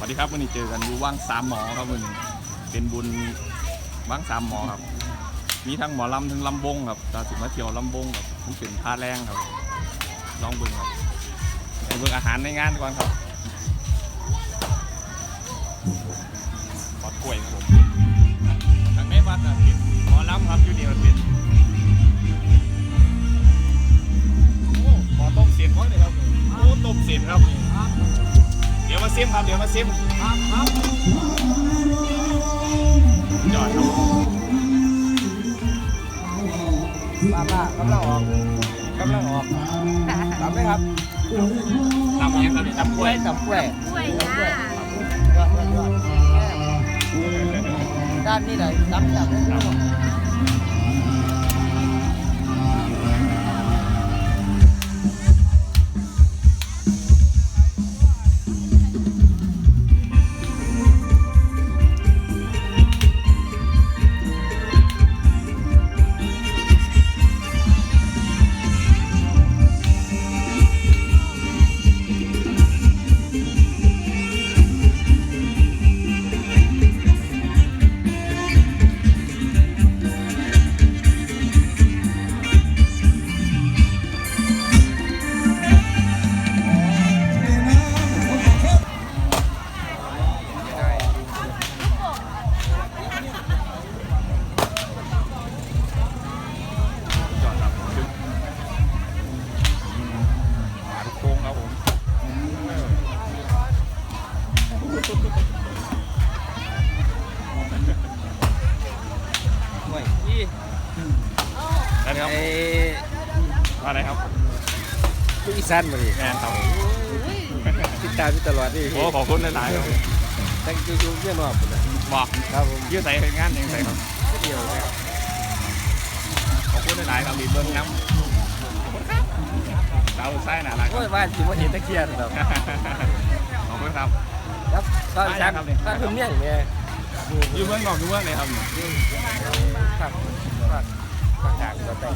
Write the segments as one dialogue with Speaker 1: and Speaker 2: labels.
Speaker 1: สวัสดีครับวันนี้เจอกันอยู่ว่างสามหมอครับวันนี้เป็นบุญว่างสามหมอครับ มีทั้งหมอลำทั้งลำบงครับตาสิมาเที่ยวลำบงครับมันเป็นพาแรงครับลองเบิ่งครับไปเบิ่งอาหารในงานก่อนครับปอดกล้วยครับผมทางในวัดนะเป็นหมอลำครับอยู่นี่มันเป็นโอ้หมอต้มเสียนวะเลยครับโอ้ต้มเสียนครับ เดี๋ยวมาซิมครับ เดี๋ยวมาซิม
Speaker 2: ครับครับ
Speaker 1: ยอดครับ
Speaker 2: ป้าป้ากำลังออกกำลังออกทำไหมครับ
Speaker 1: ทำยังครับนี่ทำกล้วย
Speaker 2: ทำกล้วย
Speaker 3: กล้วยจ้า
Speaker 2: ยอดยอดยอดด้านนี้เลยทำจากนี้
Speaker 1: กล้วย
Speaker 2: นี่
Speaker 1: ได้ครับ
Speaker 2: ไอ้
Speaker 1: อะไรครับ
Speaker 2: ผู้อีสานมาดิ
Speaker 1: แมนครับ
Speaker 2: ติดตามอยู่ตลอดนี่
Speaker 1: โอ้ขอบคุณหลายๆครับ
Speaker 2: ตั้งใจอยู่เรื่องนอกนะ
Speaker 1: บอก
Speaker 2: ครับผม
Speaker 1: ยืดใส่เป็นงานยังไงครับ
Speaker 2: เดียวนะครับ
Speaker 1: ขอบคุณหลายๆครับมีเบิ้งน้ำขอบคุณครับดาวไส้น่ารักค
Speaker 2: โอ้
Speaker 1: รับ
Speaker 2: ยว่าสิว่าเห็นตะเคียนครับ
Speaker 1: ขอบคุณครับ
Speaker 2: ครับตอน
Speaker 1: ได้
Speaker 2: ช้าง
Speaker 1: ครับเนี่ย
Speaker 2: บ้านคุณเมี่ยงเนี่ย
Speaker 1: อยู่เมืองนอกอยู่เมืองไหนครับเนี่ย
Speaker 2: ภาคภาคภาคกลางก็ได้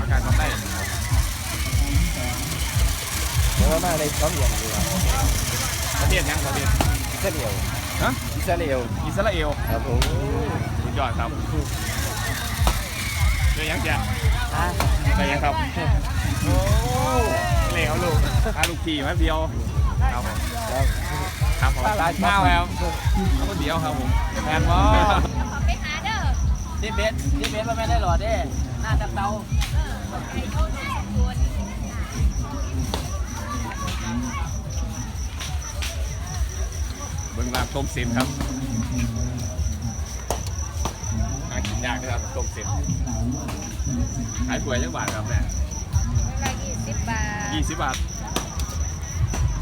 Speaker 1: อาการเขาใต้
Speaker 2: เดี๋ยวมาในสองอย่างดีกว่า
Speaker 1: ประเทศยังประเทศ
Speaker 2: อิสราเอล
Speaker 1: ฮะ
Speaker 2: อิสราเอล
Speaker 1: อิสราเอล
Speaker 2: ครับผม
Speaker 1: สุดยอดครับเจอยังจ้ะ
Speaker 2: อะ
Speaker 1: เจอยังครับโอ้เหลวลูกพาลูกขี่มาเดียวครับผม
Speaker 2: ครับ
Speaker 1: ครับผม
Speaker 2: ปลาหลาย
Speaker 1: ข้าว
Speaker 2: เช้า
Speaker 1: แล้วเอาคนเดียวครับผมแมนบอ
Speaker 3: ขอไปหาเด้อ
Speaker 2: นี่เบสนี่เบสว่าไม่ได้หรอเด้หน้าตะเตา
Speaker 3: ไอ้เขาดูสกุล
Speaker 1: เบิ่งลาบต้มเส้นครับหากินยากนะครับต้มเส้นขายถ้วยจังบาทครับแม่
Speaker 3: ละยี่สิบบาท
Speaker 1: ยี่สิบบาท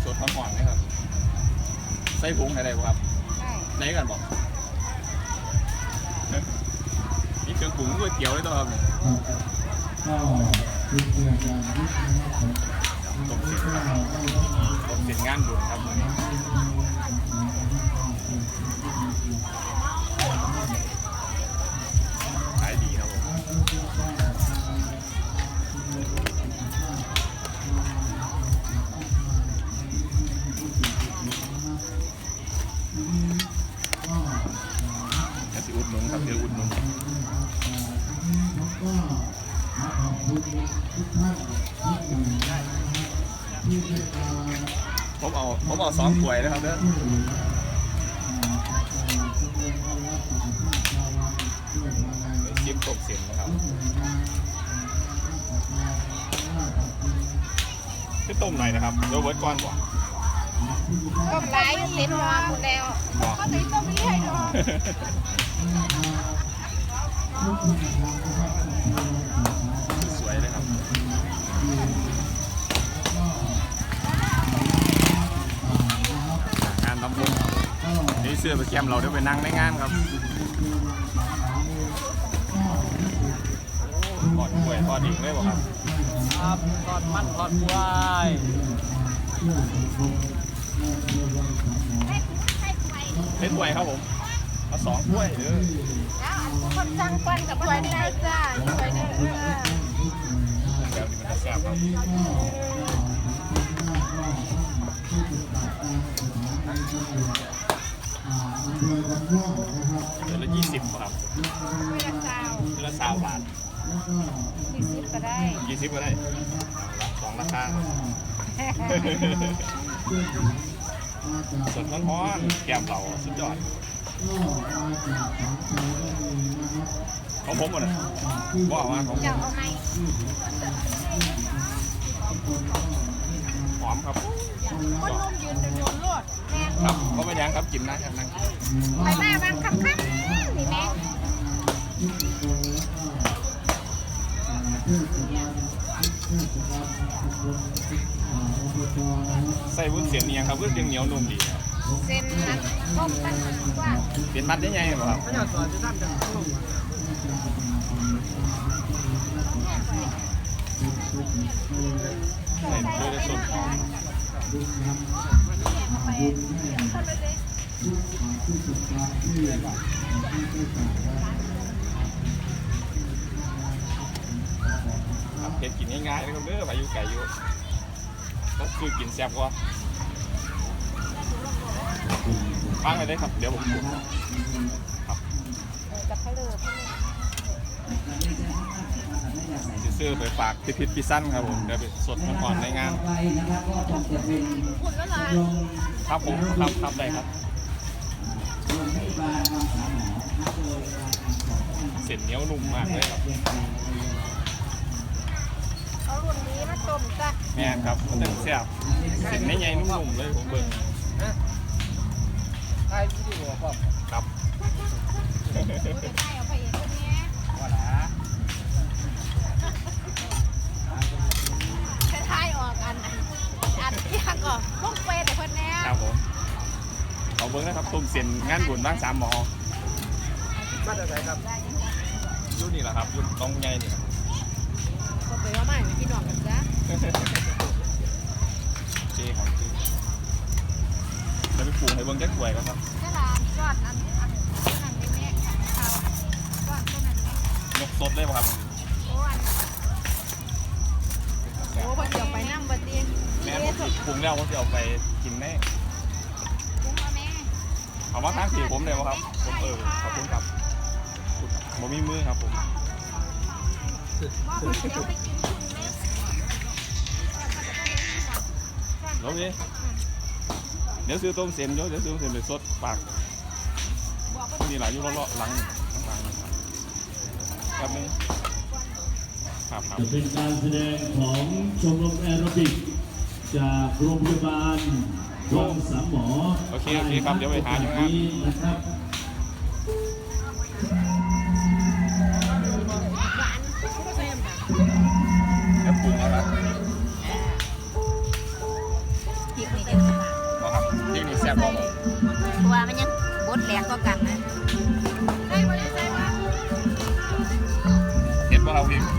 Speaker 1: สดหอมๆนะครับ ใส่ผงอะไรบ่ครับ
Speaker 3: ใช่
Speaker 1: ไหนกันบอกนี่เครื่องปรุงก๋วยเตี๋ยวเลยตัวครับนี่ต้มเส้นครับต้มเส้นงานบุญครับมื้อนี้ขายดีครับผม เอาผมเอาสองถ้วยนะครับเด้อชิมต้มเส้นนะครับคือต้มหน่อยนะครับเดี๋ยวเวิร์ดก่อนก่อน
Speaker 3: ต้มหลายเต็มหม้อหมดแล้วเขาใส่ต้มนี้ให้เเสื้
Speaker 1: อไปแกมเราเดี๋ยวไปนั่งในงานครับกอดกล้วยทอดอีกเลยบ่ครับ
Speaker 2: ครับทอดมันทอดกล้วย
Speaker 1: เล่นกล้วยครับผมเอาสองกล้วยเด้อ
Speaker 3: คนสั่งปั้นกับกล้วยได้จ้านี่กล้วยได้เออ
Speaker 1: เดี๋ยวนี้มันจะแซ่บครับ เดือนละยี่สิบครับ
Speaker 3: ไม่ละซาว
Speaker 1: เดือนละสามบาท
Speaker 3: ยี่สิบก็ได้
Speaker 1: ยี่สิบก็ได้สองราคาสดร้อนๆแก้มเราสุดยอดของผมหมดเลยว่ามาของผม
Speaker 3: เจ้าเอาไหม
Speaker 1: หอมครับ
Speaker 3: คนนุ่มยืนจนโยนโลดแม่
Speaker 1: ครับก็ไม่ยังครับกินนะครับนั่ง
Speaker 3: ไปแม่บางคำคำนี่แม่
Speaker 1: ใส่วุ้นเสียนเนียงครับวุ้นเสียนเหนียวนุ่มดีครับ
Speaker 3: เส้นนั้นต้มกันกว่า
Speaker 1: เป็นมัดได้ไงครับ
Speaker 2: พระเจ้าสอนจะทำจังทุ่ม
Speaker 1: ใส่ ด้วยได้สดหอมครับเผ็ดกินง่ายๆนะครับเด้อไปอยู่ไก่อยู่ก็คือกินแซ่บกว่าฟังไปได้ครับ เดี๋ยวผมครับ
Speaker 3: จับเขาเลย
Speaker 1: จะ ซื้อไปฝากพิพิธพิสั้นครับผมเดี๋ยวไปสดมาก่อนในงาน
Speaker 4: ไปนะครับก็คงจะเป็น
Speaker 3: คุณแล้วล่ะ
Speaker 4: โรง
Speaker 1: ครับผมครับครับได้ครับ
Speaker 4: โรงพยาบาลบางสามหมอนะครับโดยการทำของท่าน
Speaker 1: เส้นเหนียวนุ่มมากเลยครับ
Speaker 3: เอารุ่นนี้มาต้มจ้ะ
Speaker 1: แม่นครับมันจะแซ่บเส้นใหญ่ๆนุ่มๆเลยผมเบิ่ง
Speaker 2: ไอ้ที่ดีกว่าพ่อ
Speaker 1: ครับ
Speaker 3: กออกลูกเฟยแต่คนแน่
Speaker 1: ครับผมเอาเบิ่งนะครับต้มเส้นงานบุญบ้างสามหมอ
Speaker 2: บ้านอะไรครับ
Speaker 1: อยุ่นี่แหละครับอยุ่ตรงใหญ่นี่ครับ
Speaker 3: ก็ไปว่าไม่พี่น้องกันจ้ะ
Speaker 1: เจของจริงแล้วไปปรุงให้เบิ่งแจ็คถวยก่อนครับ
Speaker 3: ใช่ล่ะยอดอันอันนั้นได้แม่ค่ะยอดต้นนั้นแม่
Speaker 1: ยกสดเลยป่ะครับ
Speaker 3: โอ้อันโอ้พอเดี๋ยวไปนั่งบัดนี้
Speaker 1: แม่ผ
Speaker 3: เอ๊ะ
Speaker 1: มสิปรุงแล้วผมจะเอาไปกินแน่
Speaker 3: คุ้มเอาแม่
Speaker 1: เอามาทางสีผมเลยป่ะครับ ผมเออขอบคุณครับผมมีมือครับผม
Speaker 3: แล้
Speaker 1: วนี่เดี๋ยวซื้อต้มเส้นเดี๋ยวเดี๋ยวซื้อต้มเส้นไปสดปาก
Speaker 3: บอกว่า
Speaker 1: นี่หลายอยู่เลาะๆหลังหลังๆครับนึงครับครับ
Speaker 5: จะเป็นการแสดงของชมรมแอโรบิก จากโรงพยาบาลวังสามหมอ
Speaker 1: โอเคโอเคครับเดี๋ยวไปหาอยู่ครับ
Speaker 5: นี้นะครับ
Speaker 3: หวานก็ใส่น้ำตาล
Speaker 1: เดี๋ยวปรุงเอาละ
Speaker 6: พริกนี่จะขนาด
Speaker 1: บอกครับที่นี่แซ่บบอก
Speaker 6: ตัวมันยังบดแหลกก็กันนะ
Speaker 3: ได้บ่ได้ใส่ว่า
Speaker 1: เห็นว่าเราพี่โ